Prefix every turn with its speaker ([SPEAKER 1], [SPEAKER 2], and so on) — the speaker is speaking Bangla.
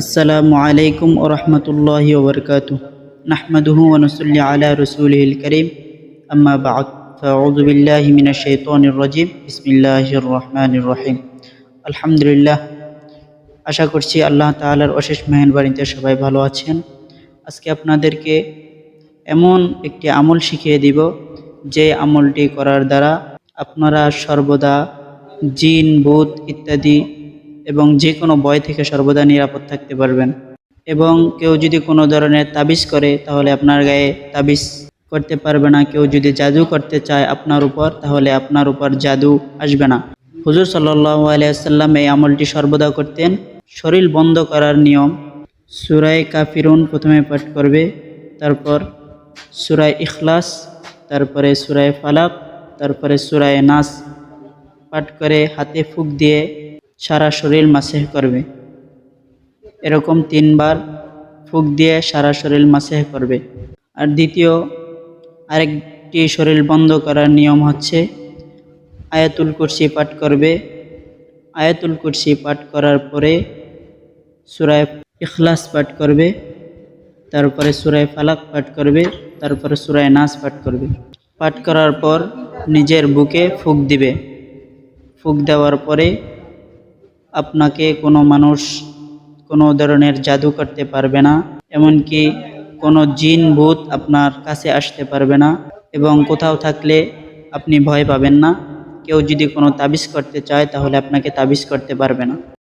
[SPEAKER 1] আসসালামু আলাইকুম ও রহমতুল্লাহি ওবরকাত নাহমাদুহু ওনসুল্লি আলা রসুলহিল করিম। আম্মা বাদ। ফাউযুবিল্লাহি মিনাশ শাইতানির রাজিম। বিসমিল্লাহির রহমানির রহিম। আলহামদুলিল্লাহ। আশা করছি আল্লাহ তাআলার অশেষ মেহেরবানিতে সবাই ভালো আছেন। আজকে আপনাদেরকে এমন একটি আমল শিখিয়ে দিব, যে আমলটি করার দ্বারা আপনারা সর্বদা জিন বুধ ইত্যাদি এবং যে কোনো ভয় থেকে সর্বদা নিরাপদ থাকতে পারবেন। এবং কেউ যদি কোনো ধরনের তাবিজ করে, তাহলে আপনার গায়ে তাবিজ করতে পারবে না। কেউ যদি জাদু করতে চায় আপনার উপর, তাহলে আপনার উপর জাদু আসবে না। হুজুর সাল্লাহ আলিয়াল্লাম এই আমলটি সর্বদা করতেন। শরীর বন্ধ করার নিয়ম সুরায় কাফিরুন প্রথমে পাঠ করবে, তারপর সুরায় ইখলাস, তারপরে সুরায় ফালাক, তারপরে সুরায় নাস পাঠ করে হাতে ফুক দিয়ে সারা শরীর মাসেহ করবে। এরকম তিনবার ফুক দিয়ে সারা শরীর মাসেহ করবে। আর দ্বিতীয়, আরেকটি শরীর বন্ধ করার নিয়ম হচ্ছে আয়াতুল কুরসি পাঠ করবে। আয়াতুল কুরসি পাঠ করার পরে সুরায় ইখলাস পাঠ করবে, তারপরে সুরায় ফালাক পাঠ করবে, তারপরে সুরায় নাচ পাঠ করবে। পাঠ করার পর নিজের বুকে ফুক দিবে। ফুক দেওয়ার পরে আপনাকে কোনো মানুষ কোনো ধরনের জাদু করতে পারবে না, এমনকি কোনো জিন ভূত আপনার কাছে আসতে পারবে না এবং কোথাও থাকলে আপনি ভয় পাবেন না। কেউ যদি কোনো তাবিজ করতে চায় তাহলে আপনাকে তাবিজ করতে পারবে না।